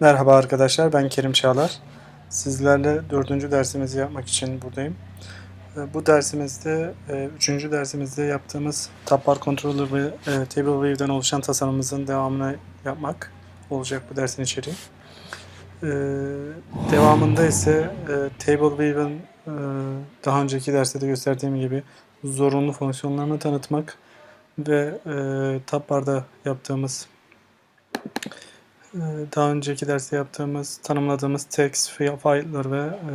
Merhaba arkadaşlar, ben Kerim Çağlar. Sizlerle dördüncü dersimizi yapmak için buradayım. E, Bu dersimizde, e, üçüncü dersimizde yaptığımız Tab Bar Controller ve e, Table oluşan tasarımımızın devamını yapmak olacak bu dersin içeriği. E, Devamında ise e, Table daha önceki derste de gösterdiğim gibi zorunlu fonksiyonlarını tanıtmak ve Tab Bar'da yaptığımız ee, daha önceki derste yaptığımız, tanımladığımız text, fi- file'lar ve e,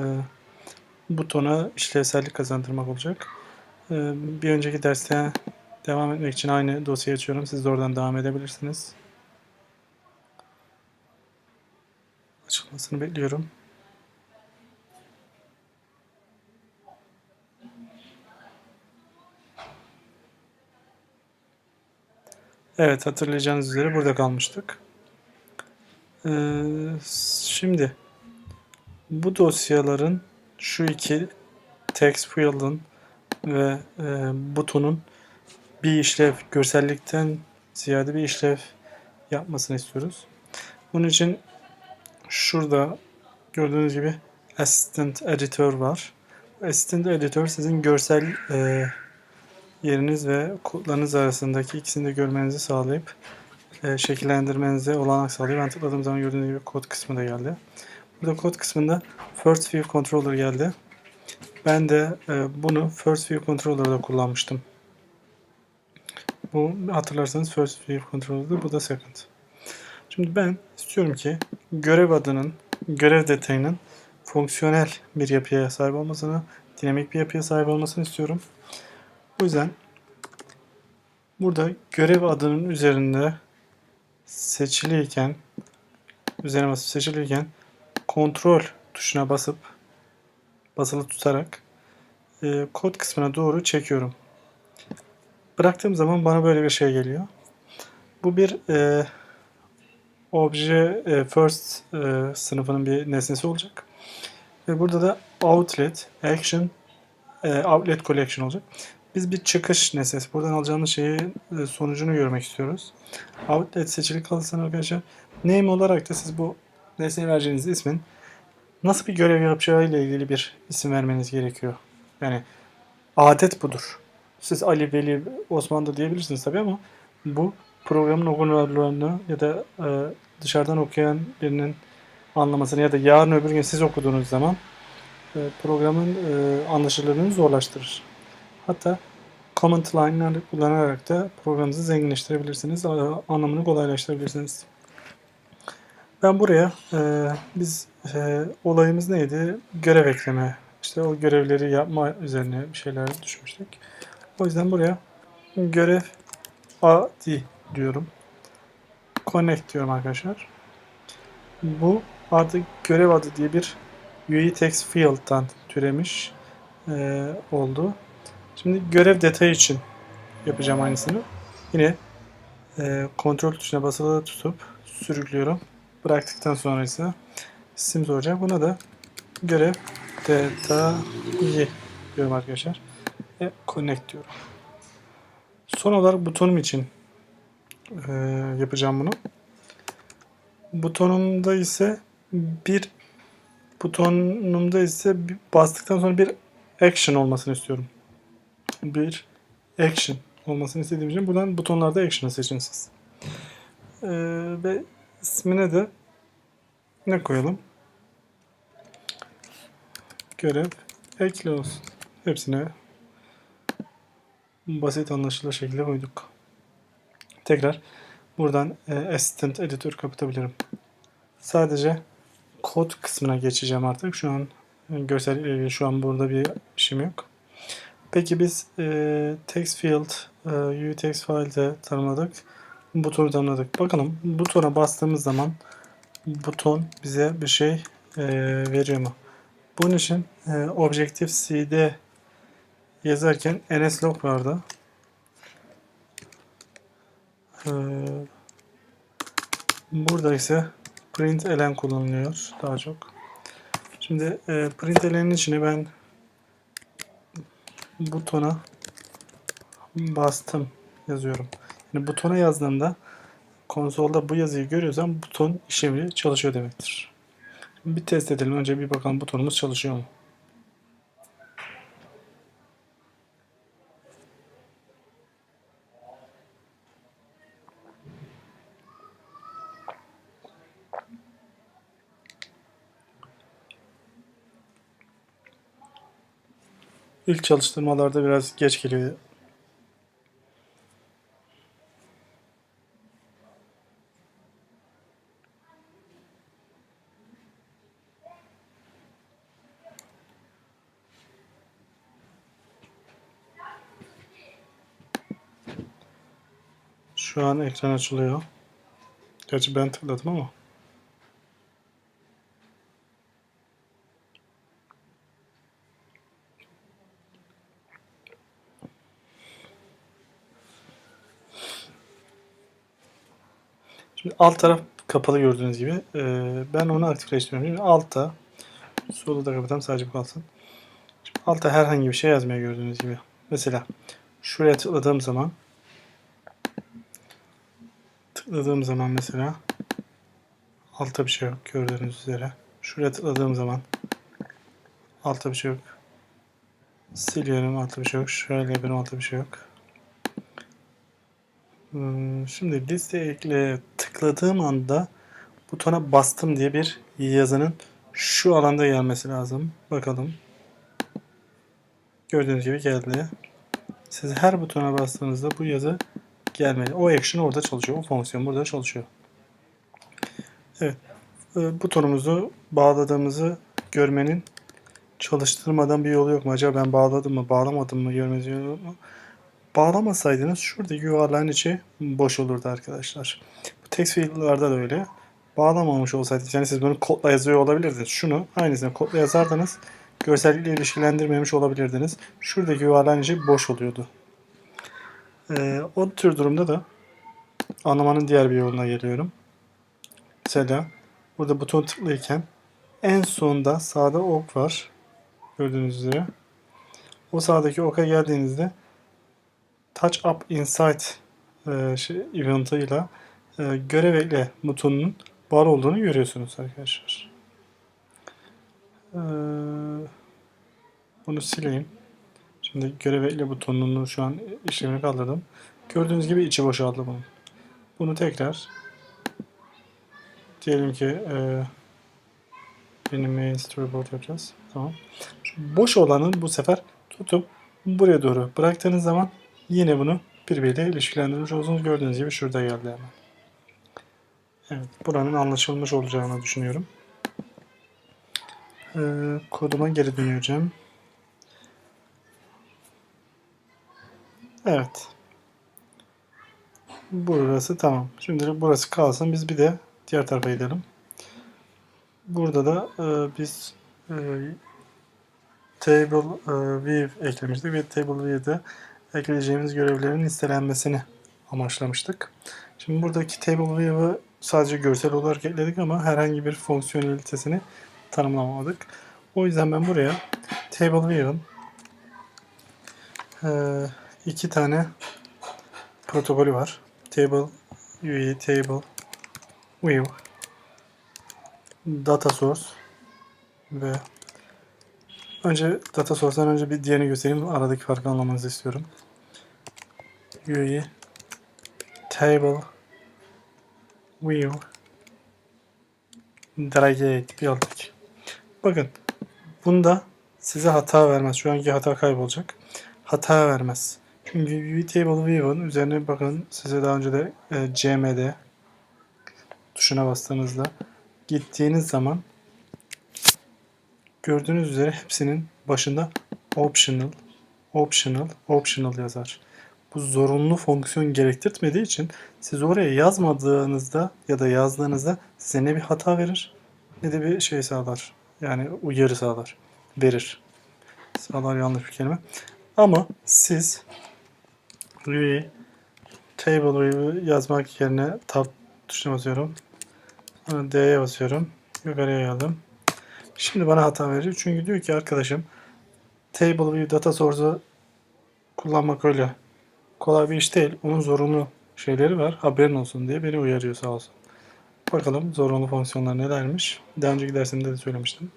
butona işlevsellik kazandırmak olacak. Ee, bir önceki derste devam etmek için aynı dosyayı açıyorum. Siz de oradan devam edebilirsiniz. Açılmasını bekliyorum. Evet hatırlayacağınız üzere burada kalmıştık. Ee, şimdi bu dosyaların şu iki text field'ın ve e, butonun bir işlev, görsellikten ziyade bir işlev yapmasını istiyoruz. Bunun için şurada gördüğünüz gibi Assistant Editor var. Assistant Editor sizin görsel e, yeriniz ve kodlarınız arasındaki ikisini de görmenizi sağlayıp e, şekillendirmenize olanak sağlıyor. Ben tıkladığım zaman gördüğünüz gibi kod kısmı da geldi. Burada kod kısmında First View Controller geldi. Ben de e, bunu First View Controller'da kullanmıştım. Bu hatırlarsanız First View Controller'dı. Bu da Second. Şimdi ben istiyorum ki görev adının, görev detayının fonksiyonel bir yapıya sahip olmasını, dinamik bir yapıya sahip olmasını istiyorum. O yüzden burada görev adının üzerinde seçiliyken üzerine basıp seçiliyken kontrol tuşuna basıp basılı tutarak e, kod kısmına doğru çekiyorum. Bıraktığım zaman bana böyle bir şey geliyor. Bu bir e, obje e, first e, sınıfının bir nesnesi olacak. Ve burada da outlet, action, e, outlet collection olacak. Biz bir çıkış nesnesi. Buradan alacağımız şeyi e, sonucunu görmek istiyoruz. Outlet seçili kalırsa arkadaşlar name olarak da siz bu nesneye vereceğiniz ismin nasıl bir görev yapacağı ile ilgili bir isim vermeniz gerekiyor. Yani adet budur. Siz Ali, Veli, Osman da diyebilirsiniz tabii ama bu programın okunurlarını ya da e, dışarıdan okuyan birinin anlamasını ya da yarın öbür gün siz okuduğunuz zaman e, programın e, anlaşılırlığını zorlaştırır. Hatta comment line'ları kullanarak da programınızı zenginleştirebilirsiniz. Anlamını kolaylaştırabilirsiniz. Ben buraya e, biz e, olayımız neydi? Görev ekleme. İşte o görevleri yapma üzerine bir şeyler düşmüştük. O yüzden buraya görev adi diyorum. Connect diyorum arkadaşlar. Bu artık görev adı diye bir UI text field'dan türemiş e, oldu. Şimdi görev detayı için yapacağım aynısını. Yine e, kontrol tuşuna basılı tutup sürüklüyorum. Bıraktıktan sonra ise isim soracak. Buna da görev detayı diyorum arkadaşlar. Ve connect diyorum. Son olarak butonum için e, yapacağım bunu. Butonumda ise bir butonumda ise bastıktan sonra bir action olmasını istiyorum bir action olmasını istediğim için buradan butonlarda action'ı seçin siz. Ee, ve ismine de ne koyalım? Görev ekle olsun. Hepsine basit anlaşılır şekilde koyduk. Tekrar buradan e, Assistant Editor kapatabilirim. Sadece kod kısmına geçeceğim artık. Şu an görsel e, şu an burada bir işim yok. Peki biz e, text field, e, UI text file'de tanımladık. Butonu tanımladık. Bakalım butona bastığımız zaman buton bize bir şey e, veriyor mu? Bunun için e, Objective-C'de yazarken nslog vardı. E, burada ise println kullanılıyor daha çok. Şimdi e, println'in içine ben butona bastım yazıyorum. Yani butona yazdığımda konsolda bu yazıyı görüyorsam buton işlemi çalışıyor demektir. Bir test edelim. Önce bir bakalım butonumuz çalışıyor mu? İlk çalıştırmalarda biraz geç geliyor. Şu an ekran açılıyor. Gerçi ben tıkladım ama. Şimdi alt taraf kapalı gördüğünüz gibi. Ee, ben onu aktifleştiriyorum. Altta solu da kapatalım sadece bu kalsın. Şimdi altta herhangi bir şey yazmıyor gördüğünüz gibi. Mesela şuraya tıkladığım zaman tıkladığım zaman mesela altta bir şey yok gördüğünüz üzere. Şuraya tıkladığım zaman altta bir şey yok. Siliyorum altta bir şey yok. Şöyle yapıyorum altta bir şey yok. Hmm, Şimdi liste ekle tıkladığım anda butona bastım diye bir yazının şu alanda gelmesi lazım. Bakalım. Gördüğünüz gibi geldi. Siz her butona bastığınızda bu yazı gelmeli. O action orada çalışıyor. O fonksiyon burada çalışıyor. Evet. e, Butonumuzu bağladığımızı görmenin çalıştırmadan bir yolu yok mu? Acaba ben bağladım mı, bağlamadım mı görmeniz yolu mu? Bağlamasaydınız şuradaki yuvarlağın içi boş olurdu arkadaşlar. Bu text field'larda da öyle. Bağlamamış olsaydınız yani siz bunu kodla yazıyor olabilirdiniz. Şunu aynısını kodla yazardınız. Görsellikle ilişkilendirmemiş olabilirdiniz. Şuradaki yuvarlağın içi boş oluyordu. Ee, o tür durumda da anlamanın diğer bir yoluna geliyorum. Mesela burada buton tıklayırken en sonda sağda ok var. Gördüğünüz üzere. O sağdaki oka geldiğinizde Touch Up Inside e, şey, eventıyla e, görev ekle butonunun var olduğunu görüyorsunuz arkadaşlar. E, bunu sileyim. Şimdi görev ekle butonunu şu an işlemini kaldırdım. Gördüğünüz gibi içi boşaldı bunun. Bunu tekrar diyelim ki e, benim main storyboard yapacağız. Tamam. Boş olanın bu sefer tutup buraya doğru bıraktığınız zaman yine bunu birbiriyle ilişkilendirmiş olursunuz. Gördüğünüz gibi şurada geldi hemen. Evet, buranın anlaşılmış olacağını düşünüyorum. Ee, koduma geri döneceğim. Evet. Burası tamam. Şimdi burası kalsın. Biz bir de diğer tarafa gidelim. Burada da e, biz e, table e, view eklemiştik ve table view'de ekleyeceğimiz görevlerin listelenmesini amaçlamıştık. Şimdi buradaki table view'ı sadece görsel olarak ekledik ama herhangi bir fonksiyonelitesini tanımlamadık. O yüzden ben buraya table view'ın e, iki tane protokolü var. Table UE, table view data source ve önce data source'dan önce bir diğerini göstereyim. Aradaki farkı anlamanızı istiyorum. UE table view drag aldık. Bakın bunda size hata vermez. Şu anki hata kaybolacak. Hata vermez. Çünkü VTable View'un üzerine bakın size daha önce de e, CMD tuşuna bastığınızda gittiğiniz zaman gördüğünüz üzere hepsinin başında optional, optional, optional yazar. Bu zorunlu fonksiyon gerektirtmediği için siz oraya yazmadığınızda ya da yazdığınızda size ne bir hata verir ne de bir şey sağlar. Yani uyarı sağlar. Verir. Sağlar yanlış bir kelime. Ama siz View Table View'u yazmak yerine Tab tuşuna basıyorum. D'ye basıyorum. Yukarıya geldim. Şimdi bana hata veriyor. Çünkü diyor ki arkadaşım Table View Data Source'u kullanmak öyle kolay bir iş değil. Onun zorunlu şeyleri var. Haberin olsun diye beni uyarıyor sağ olsun. Bakalım zorunlu fonksiyonlar nelermiş. Daha önceki dersimde de söylemiştim.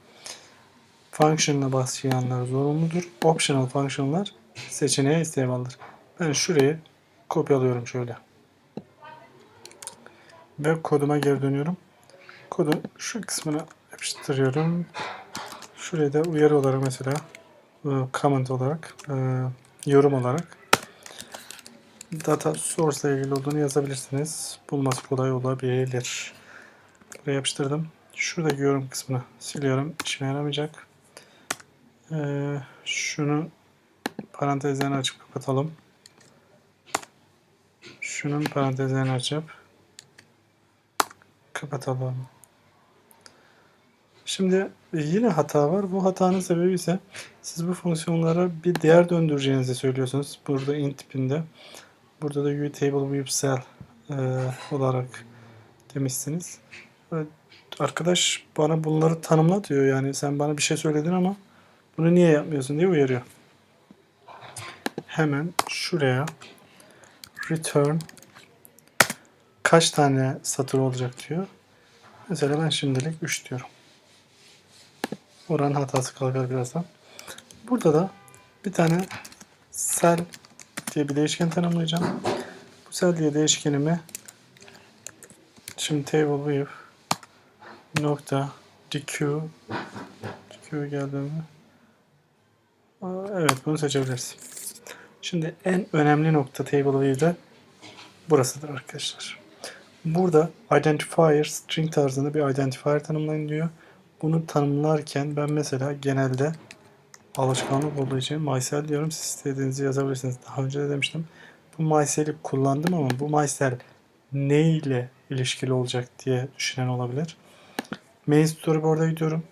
Function'la başlayanlar zorunludur. Optional function'lar seçeneğe isteğe bağlıdır. Ben şurayı kopyalıyorum şöyle. Ve koduma geri dönüyorum. Kodun şu kısmına yapıştırıyorum. Şuraya da uyarı olarak mesela e, comment olarak e, yorum olarak data source ile ilgili olduğunu yazabilirsiniz. Bulması kolay olabilir. Buraya yapıştırdım. Şuradaki yorum kısmını siliyorum. İşime yaramayacak. Ee, şunu parantezlerini açıp kapatalım. Şunun parantezlerini açıp kapatalım. Şimdi yine hata var. Bu hatanın sebebi ise siz bu fonksiyonlara bir değer döndüreceğinizi söylüyorsunuz. Burada int tipinde. Burada da utable with cell e, olarak demişsiniz. Evet, Arkadaş bana bunları tanımla diyor. Yani sen bana bir şey söyledin ama bunu niye yapmıyorsun diye uyarıyor. Hemen şuraya return kaç tane satır olacak diyor. Mesela ben şimdilik 3 diyorum. Oranın hatası kalkar birazdan. Burada da bir tane cell diye bir değişken tanımlayacağım. Bu cell diye değişkenimi şimdi table view nokta dq dq geldi mi? Aa, Evet bunu seçebiliriz. Şimdi en önemli nokta table view'de burasıdır arkadaşlar. Burada identifier string tarzında bir identifier tanımlayın diyor. Bunu tanımlarken ben mesela genelde alışkanlık olduğu için mycel diyorum. Siz istediğinizi yazabilirsiniz. Daha önce de demiştim. Bu mycel'i kullandım ama bu mycel ne ile ilişkili olacak diye düşünen olabilir. Main storyboard'a gidiyorum.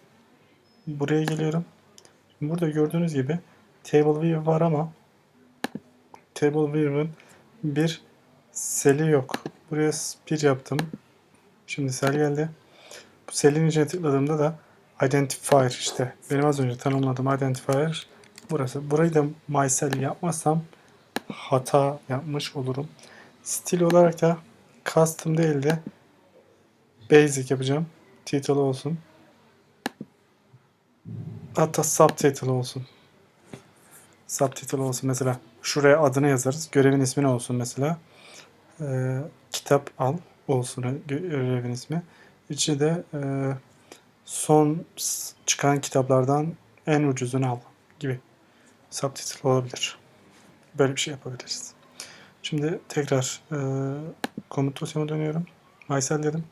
Buraya geliyorum. Burada gördüğünüz gibi table view var ama table view'ın bir seli yok. Buraya bir yaptım. Şimdi sel geldi. Bu selin içine tıkladığımda da identifier işte benim az önce tanımladığım identifier burası. Burayı da mycel yapmazsam hata yapmış olurum. Stil olarak da custom değil de basic yapacağım. Title olsun. Hatta subtitle olsun. Subtitle olsun mesela. Şuraya adını yazarız. Görevin ismi ne olsun mesela. Ee, kitap al olsun gö- görevin ismi. İçi de e, son çıkan kitaplardan en ucuzunu al gibi. Subtitle olabilir. Böyle bir şey yapabiliriz. Şimdi tekrar e, komut dosyama dönüyorum. Mycel dedim.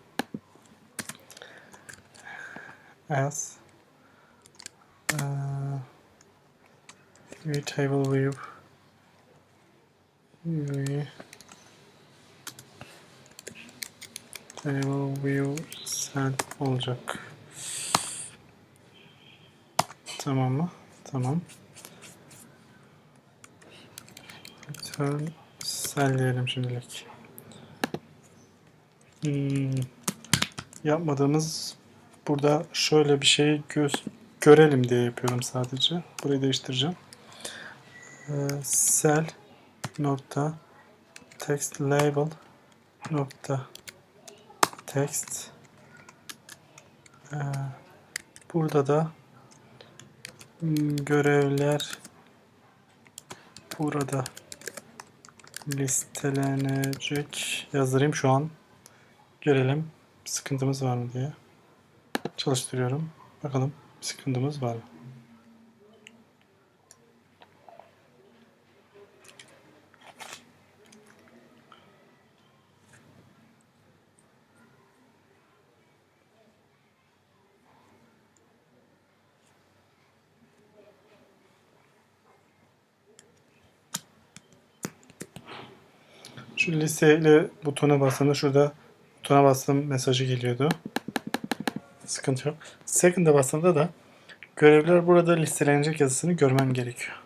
As e, view table view view table view cell olacak. Tamam mı? Tamam. Cell diyelim şimdilik. Hmm, yapmadığımız burada şöyle bir şey göz görelim diye yapıyorum sadece. Burayı değiştireceğim. Ee, cell nokta text label nokta text Ee, burada da görevler burada. Listelenecek. Yazdırayım şu an. Görelim. Sıkıntımız var mı diye. Çalıştırıyorum. Bakalım sıkıntımız var mı Şu listeyle butona bastığımda şurada butona bastığım mesajı geliyordu. Sıkıntı yok. Second'a bastığımda da görevler burada listelenecek yazısını görmem gerekiyor.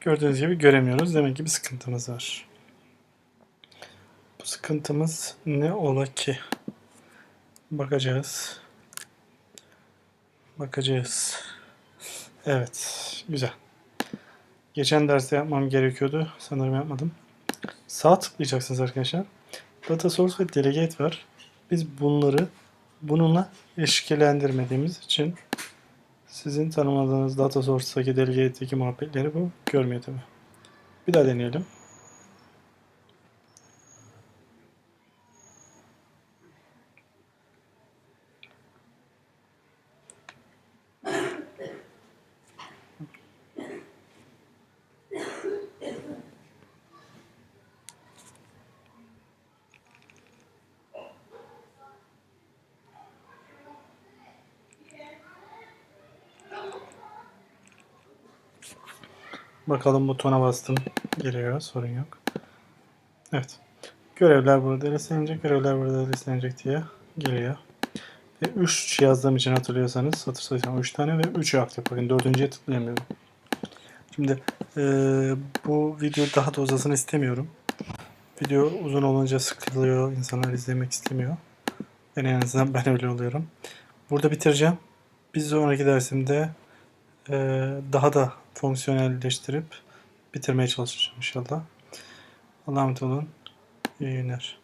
Gördüğünüz gibi göremiyoruz. Demek ki bir sıkıntımız var. Bu sıkıntımız ne ola ki? Bakacağız. Bakacağız. Evet. Güzel. Geçen derste yapmam gerekiyordu. Sanırım yapmadım. Sağ tıklayacaksınız arkadaşlar. Data source ve delegate var. Biz bunları bununla ilişkilendirmediğimiz için sizin tanımladığınız data source'daki delegate'deki muhabbetleri bu görmüyor tabi. Bir daha deneyelim. Bakalım butona bastım. Geliyor. Sorun yok. Evet. Görevler burada listelenecek. Görevler burada listelenecek diye geliyor. Ve 3 yazdığım için hatırlıyorsanız satır sayısam 3 tane ve 3'ü aktif. Bakın 4.ye tıklayamıyorum. Şimdi eee, bu video daha da uzasını istemiyorum. Video uzun olunca sıkılıyor. insanlar izlemek istemiyor. En azından ben öyle oluyorum. Burada bitireceğim. Bir sonraki dersimde eee, daha da fonksiyonelleştirip bitirmeye çalışacağım inşallah. Allah'a emanet olun. İyi günler.